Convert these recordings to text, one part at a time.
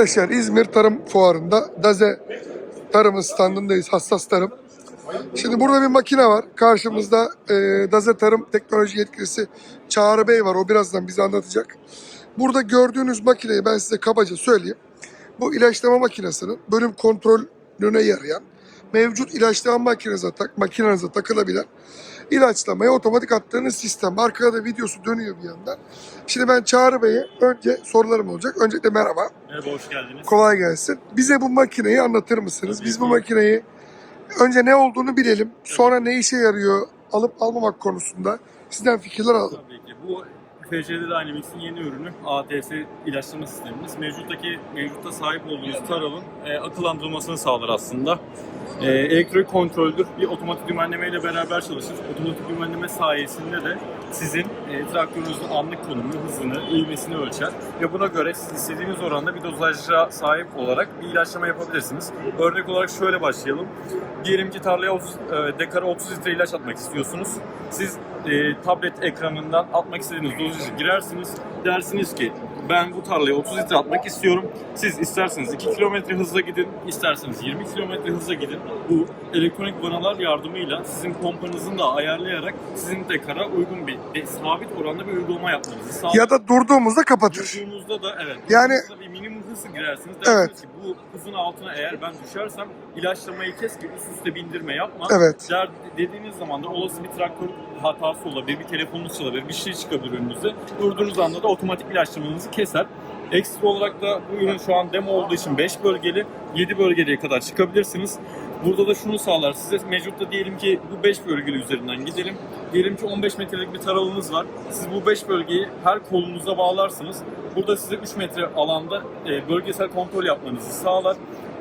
Arkadaşlar İzmir Tarım Fuarı'nda Daze Tarım'ın standındayız. Hassas Tarım. Şimdi burada bir makine var. Karşımızda e, Daze Tarım Teknoloji Yetkilisi Çağrı Bey var. O birazdan bize anlatacak. Burada gördüğünüz makineyi ben size kabaca söyleyeyim. Bu ilaçlama makinesinin bölüm kontrolüne yarayan mevcut ilaçlama makinenize, tak, makinenize takılabilen ilaçlamaya otomatik attığınız sistem. Arkada da videosu dönüyor bir yandan. Şimdi ben Çağrı Bey'e önce sorularım olacak. Öncelikle merhaba. Merhaba, hoş geldiniz. Kolay gelsin. Bize bu makineyi anlatır mısınız? Tabii Biz bu ki. makineyi önce ne olduğunu bilelim. Sonra ne işe yarıyor alıp almamak konusunda sizden fikirler alalım. Tabii ki. Bu FCD Dynamics'in yeni ürünü ATS ilaçlama sistemimiz. Mevcuttaki, mevcutta sahip olduğunuz tarafın e, akıllandırılmasını sağlar aslında. E, elektronik kontroldür. Bir otomatik dümenleme ile beraber çalışır. Otomatik dümenleme sayesinde de sizin e, traktörünüzün anlık konumunu, hızını, ivmesini ölçer. Ve buna göre siz istediğiniz oranda bir dozaja sahip olarak bir ilaçlama yapabilirsiniz. Örnek olarak şöyle başlayalım. Diyelim ki tarlaya 30, e, dekara 30 litre ilaç atmak istiyorsunuz. Siz e, tablet ekranından atmak istediğiniz dozajı girersiniz. Dersiniz ki ben bu tarlaya 30 litre atmak istiyorum. Siz isterseniz 2 kilometre hızla gidin, isterseniz 20 kilometre hızla gidin. Bu elektronik vanalar yardımıyla sizin pompanızın da ayarlayarak sizin dekara uygun bir, bir sabit oranda bir uygulama yapmanızı sağlar. Ya da durduğumuzda kapatır. Durduğunuzda da evet. Yani- bir minimum hızı girersiniz. Dersiniz Evet. ki bu hızın altına eğer ben düşersem ilaçlamayı kes ki üst üste bindirme yapma. Evet. Der, dediğiniz zaman da olası bir traktör hatası olabilir, bir telefonunuz çalabilir, bir şey çıkabilir önünüze. Durduğunuz anda da otomatik ilaçlamanızı keser. Ekstra olarak da bu ürün şu an demo olduğu için 5 bölgeli, 7 bölgeliye kadar çıkabilirsiniz. Burada da şunu sağlar size mevcutta diyelim ki bu 5 bölgeli üzerinden gidelim. Diyelim ki 15 metrelik bir taralınız var. Siz bu 5 bölgeyi her kolunuza bağlarsınız. Burada size 3 metre alanda e, bölgesel kontrol yapmanızı sağlar.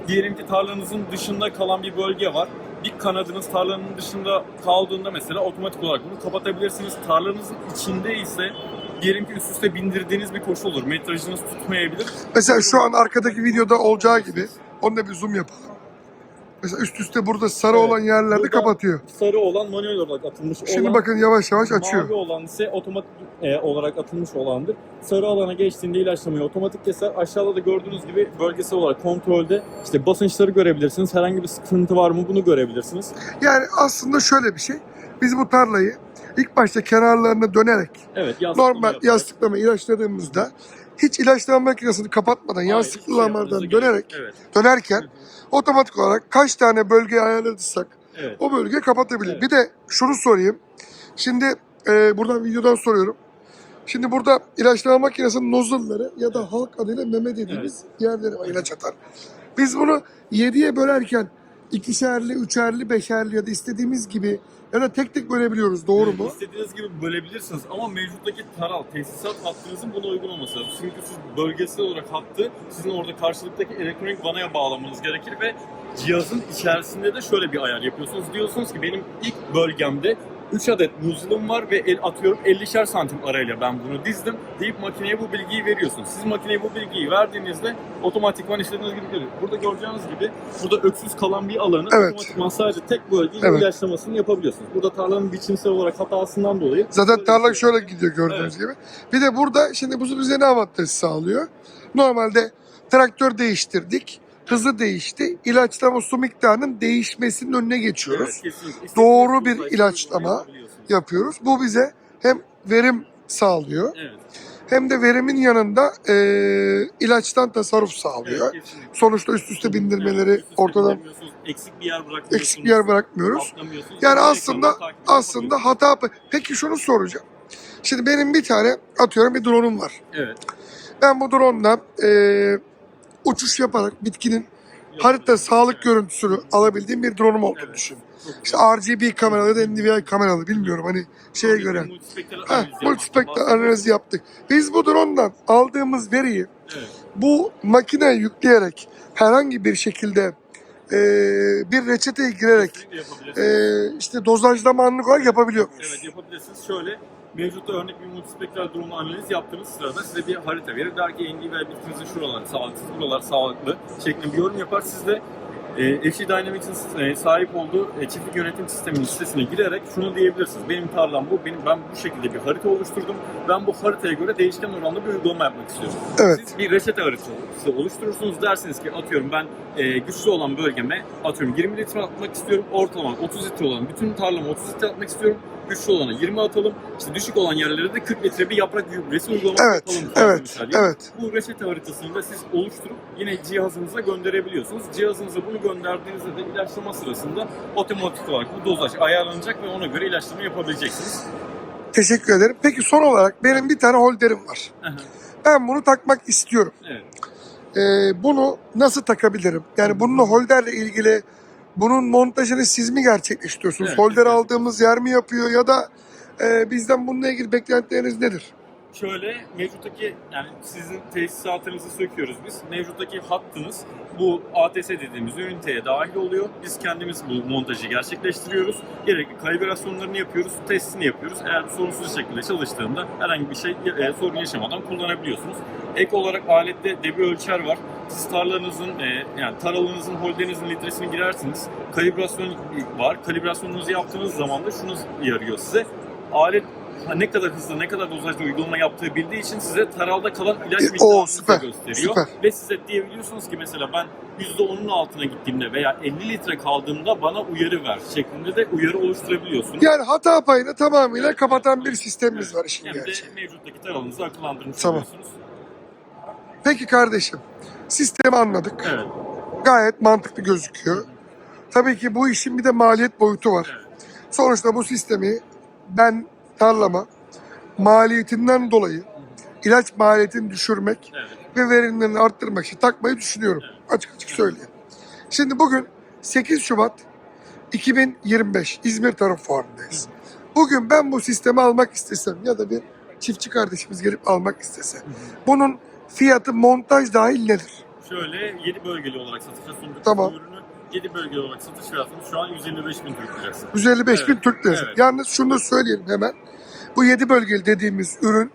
Diyelim ki tarlanızın dışında kalan bir bölge var. Bir kanadınız tarlanın dışında kaldığında mesela otomatik olarak bunu kapatabilirsiniz. Tarlanızın içinde ise diyelim ki üst üste bindirdiğiniz bir koşu olur. Metrajınız tutmayabilir. Mesela şu an arkadaki videoda olacağı gibi onu da bir zoom yapalım. Mesela üst üste burada sarı Evet. olan yerlerde Burada- kapatıyor. Sarı olan manuel olarak atılmış Şimdi olan, bakın yavaş yavaş açıyor. mavi olan ise otomatik e, olarak atılmış olandır. Sarı alana geçtiğinde ilaçlamayı otomatik keser. Aşağıda da gördüğünüz gibi bölgesel olarak kontrolde işte basınçları görebilirsiniz. Herhangi bir sıkıntı var mı bunu görebilirsiniz. Yani aslında şöyle bir şey. Biz bu tarlayı ilk başta kenarlarına dönerek Evet, yastıklama normal yaparak. yastıklama ilaçladığımızda hiç ilaçlama makinesini kapatmadan Hayır, hiçbir şey yastıklamadan yapmanıza gerek yok. dönerek Evet. dönerken otomatik olarak kaç tane bölgeyi ayarladıysak Evet. o bölgeyi kapatabilir. Evet. Bir de şunu sorayım. Şimdi e, buradan videodan soruyorum. Şimdi burada ilaçlama makinesinin nozzle'ları ya da halk adıyla meme dediğimiz yerleri var ilaç atar. Biz bunu 7'ye bölerken ikişerli, üçerli, beşerli ya da istediğimiz gibi ya da tek tek bölebiliyoruz. Doğru mu? İstediğiniz gibi bölebilirsiniz ama mevcuttaki taral, tesisat hattınızın buna uygun olması lazım. Çünkü siz bölgesel olarak hattı sizin orada karşılıktaki elektronik vanaya bağlamanız gerekir ve cihazın içerisinde de şöyle bir ayar yapıyorsunuz. Diyorsunuz ki benim ilk bölgemde 3 adet nozzle'ım var ve el atıyorum 50'şer santim arayla ben bunu dizdim deyip makineye bu bilgiyi veriyorsunuz. Siz makineye bu bilgiyi verdiğinizde otomatikman istediğiniz gibi görüyor. Burada göreceğiniz gibi burada öksüz kalan bir alanı Evet. otomatikman sadece tek bölgeyi Evet. ilaçlamasını yapabiliyorsunuz. Burada tarlanın biçimsel olarak hatasından dolayı Zaten tarla şey şöyle gidiyor gördüğünüz gibi. Bir de burada şimdi bu bize ne avantaj sağlıyor? Normalde traktör değiştirdik. Hızı değişti. İlaçlama su miktarının değişmesinin önüne geçiyoruz. Evet, kesinlikle. Doğru bir ilaçlama yapabiliyorsunuz. Yapıyoruz. Bu bize hem verim sağlıyor Evet. hem de verimin yanında e, ilaçtan tasarruf sağlıyor. evet, kesinlikle. Sonuçta üst üste bindirmeleri Evet, üst üste ortadan eksik bir yer bırakmıyorsunuz. eksik bir yer bırakmıyoruz. Yani aslında aslında hata Peki şunu soracağım. Şimdi benim bir tane atıyorum bir drone'um var. Evet. Ben bu drone'dan e, uçuş yaparak bitkinin harita sağlık görüntüsünü alabildiğim bir drone'um olduğunu Evet. düşün. İşte. RGB kameralı ya da NDVI kameralı bilmiyorum hani şeye göre. multispektral analizi yaptık. Biz bu drone'dan aldığımız veriyi Evet. bu makineye yükleyerek herhangi bir şekilde e, bir reçeteye girerek e, işte dozajlama anlık olarak yapabiliyor muyuz? Evet yapabilirsiniz. Şöyle mevcutta örnek bir multispektral drone analiz yaptığınız sırada size bir harita verir. Der ki NDVI bitkinizin şuralar sağlıksız, buralar sağlıklı şeklinde bir yorum yapar. Siz de E, FG Dynamics'in e, sahip olduğu e, çiftlik yönetim sisteminin sitesine girerek şunu diyebilirsiniz. Benim tarlam bu, benim ben bu şekilde bir harita oluşturdum. Ben bu haritaya göre değişken oranlı bir uygulama yapmak istiyorum. Evet. Siz bir reçete haritası oluşturursunuz. Dersiniz ki atıyorum ben e, güçlü olan bölgeme atıyorum 20 litre atmak istiyorum. Ortalama 30 litre olan bütün tarlama 30 litre atmak istiyorum. Güçlü olana 20 atalım. İşte düşük olan yerlere de 40 litre bir yaprak gübresi uygulaması Evet, yapalım. evet, evet. Bu reçete haritasını da siz oluşturup yine cihazınıza gönderebiliyorsunuz. Cihazınıza bunu gönderdiğinizde de ilaçlama sırasında otomatik olarak bu dozaj ayarlanacak ve ona göre ilaçlama yapabileceksiniz. Teşekkür ederim. Peki son olarak benim bir tane holderim var. Aha, Ben bunu takmak istiyorum. evet. Ee, bunu nasıl takabilirim? Yani bununla holderle ilgili bunun montajını siz mi gerçekleştiriyorsunuz? Evet, Holder evet. aldığımız yer mi yapıyor ya da e, bizden bununla ilgili beklentileriniz nedir? Şöyle mevcuttaki yani sizin tesisatınızı söküyoruz biz. Mevcuttaki hattınız bu ATS dediğimiz üniteye dahil oluyor. Biz kendimiz bu montajı gerçekleştiriyoruz. Gerekli kalibrasyonlarını yapıyoruz, testini yapıyoruz. Eğer sorunsuz şekilde çalıştığında herhangi bir şey e, sorun yaşamadan kullanabiliyorsunuz. Ek olarak alette debi ölçer var. Siz tarlanızın e, yani taralınızın, holderinizin litresini girersiniz. Kalibrasyon var. Kalibrasyonunuzu yaptığınız zaman da şunu yarıyor size. Alet ne kadar hızlı, ne kadar dozajda uygulama yaptığı bildiği için size taralda kalan ilaç E, miktarını gösteriyor. süper. Ve size diyebiliyorsunuz ki mesela ben %10'un altına gittiğimde veya 50 litre kaldığımda bana uyarı ver şeklinde de uyarı oluşturabiliyorsunuz. Yani hata payını tamamıyla kapatan bir sistemimiz var işin Hem de gerçeği. mevcuttaki taralınızı akıllandırmış Tamam. oluyorsunuz. Peki kardeşim, sistemi anladık. Evet. Gayet mantıklı gözüküyor. Tabii ki bu işin bir de maliyet boyutu var. Evet. Sonuçta bu sistemi ben tarlama maliyetinden dolayı ilaç maliyetini düşürmek Evet. ve verimlerini arttırmak için takmayı düşünüyorum. Açık açık söyleyeyim. Şimdi bugün 8 Şubat 2025 İzmir Tarım Fuarı'ndayız. Bugün ben bu sistemi almak istesem ya da bir çiftçi kardeşimiz gelip almak istese bunun fiyatı montaj dahil nedir? Şöyle 7 bölgeli olarak satışa sunduk Tamam. ürünü. 7 bölgeli olarak satış fiyatımız şu an 155 bin Türk lirası. 155 bin Evet, Türk lirası. evet. Yalnız şunu da söyleyelim hemen. Bu 7 bölgeli dediğimiz ürün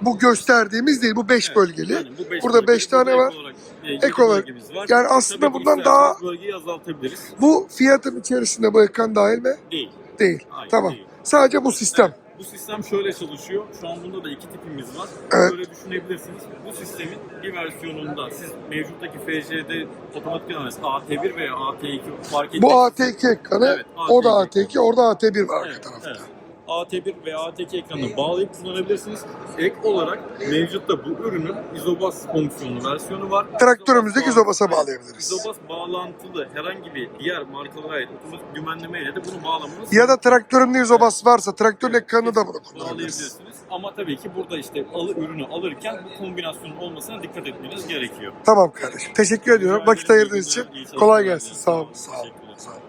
bu gösterdiğimiz değil bu 5 Evet, bölgeli. yani bu beş Burada bölgeli, beş tane burada var. Ek olarak, e, Ek olarak. bölgemiz var. Yani aslında Tabii ki bundan daha isterseniz bölgeyi azaltabiliriz. bu fiyatın içerisinde bu ekran dahil mi? Değil. Değil. Hayır, tamam. değil. Sadece bu sistem. Bu sistem şöyle çalışıyor. Şu an bunda da iki tipimiz var. Evet. Böyle düşünebilirsiniz. Bu sistemin bir versiyonunda siz mevcuttaki FC'de otomatik analiz AT1 veya AT2 fark etmez. Bu AT2 ekranı, Evet, o da AT2 AT2, orada AT1 var arka Evet, tarafta. evet. AT1 veya AT2 ekranını bağlayıp kullanabilirsiniz. Ek olarak mevcutta bu ürünün izobas fonksiyonlu versiyonu var. Traktörümüzdeki İzobas izobasa bağ- bağlayabiliriz. İzobas bağlantılı herhangi bir diğer markalara ait otomatik güvenlemeyle de bunu bağlamanız Ya da traktörümde izobas varsa traktörün ekranını da bunu kullanabiliriz. bağlayabilirsiniz. Ama tabii ki burada işte alı, ürünü alırken bu kombinasyonun olmasına dikkat etmeniz gerekiyor. Tamam kardeşim. Teşekkür ediyorum. Vakit ayırdığınız için kolay gelsin. Sağ olun. Sağ olun. Sağ olun.